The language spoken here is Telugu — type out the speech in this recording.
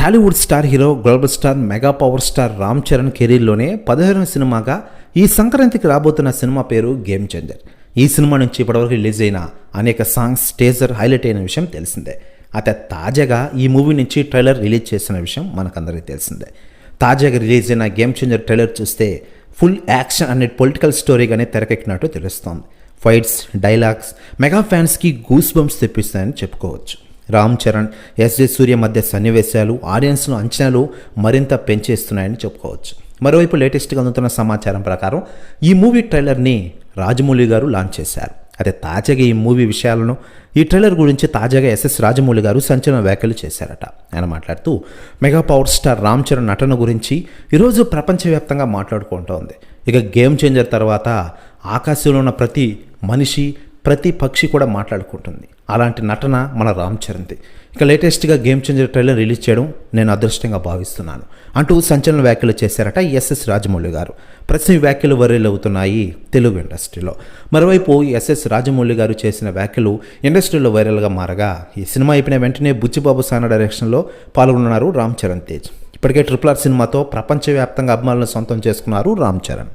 Tollywood star hero global star mega power star Ram Charan కెరీర్లోనే పదహారవ సినిమాగా ఈ సంక్రాంతికి రాబోతున్న సినిమా పేరు గేమ్ చేంజర్. ఈ సినిమా నుంచి ఇప్పటివరకు రిలీజ్ అయిన అనేక సాంగ్స్ టేజర్ హైలైట్ అయిన విషయం తెలిసిందే. అయితే తాజాగా ఈ మూవీ నుంచి ట్రైలర్ రిలీజ్ చేసిన విషయం మనకందరికీ తెలిసిందే. తాజాగా రిలీజ్ అయిన గేమ్ చేంజర్ ట్రైలర్ చూస్తే ఫుల్ యాక్షన్ అనే పొలిటికల్ స్టోరీగానే తెరకెక్కినట్టు తెలుస్తోంది. ఫైట్స్ డైలాగ్స్ మెగా ఫ్యాన్స్కి గూస్ బంప్స్ తెప్పిస్తాయని చెప్పుకోవచ్చు. రామ్ చరణ్ ఎస్జే సూర్య మధ్య సన్నివేశాలు ఆడియన్స్ను అంచనాలు మరింత పెంచేస్తున్నాయని చెప్పుకోవచ్చు. మరోవైపు లేటెస్ట్గా అందుతున్న సమాచారం ప్రకారం ఈ మూవీ ట్రైలర్ని రాజమౌళి గారు లాంచ్ చేశారు. అయితే తాజాగా ఈ మూవీ విషయాలను ఈ ట్రైలర్ గురించి తాజాగా ఎస్ఎస్ రాజమౌళి గారు సంచలన వ్యాఖ్యలు చేశారట. ఆయన మాట్లాడుతూ mega power star Ram Charan నటన గురించి ఈరోజు ప్రపంచవ్యాప్తంగా మాట్లాడుకుంటూ ఉంది ఇక గేమ్ చేంజర్ తర్వాత ఆకాశంలో ఉన్న ప్రతి మనిషి ప్రతి పక్షి కూడా మాట్లాడుకుంటుంది. అలాంటి నటన మన రామ్ చరణ్ది. ఇక లేటెస్ట్గా గేమ్ చేంజర్ ట్రైలర్ రిలీజ్ చేయడం నేను అదృష్టంగా భావిస్తున్నాను. అంటూ సంచలన వ్యాఖ్యలు చేశారట ఎస్ఎస్ రాజమౌళి గారు. ప్రతి వ్యాఖ్యలు వైరల్ అవుతున్నాయి తెలుగు ఇండస్ట్రీలో. మరోవైపు ఎస్ఎస్ రాజమౌళి గారు చేసిన వ్యాఖ్యలు ఇండస్ట్రీలో వైరల్గా మారగా ఈ సినిమా అయిపోయిన వెంటనే బుచ్చిబాబు సానా డైరెక్షన్లో పాల్గొన్నారు రామ్ చరణ్ తేజ్. ఇప్పటికే ట్రిపుల్ ఆర్ సినిమాతో ప్రపంచవ్యాప్తంగా అభిమానులను సొంతం చేసుకున్నారు రామ్ చరణ్.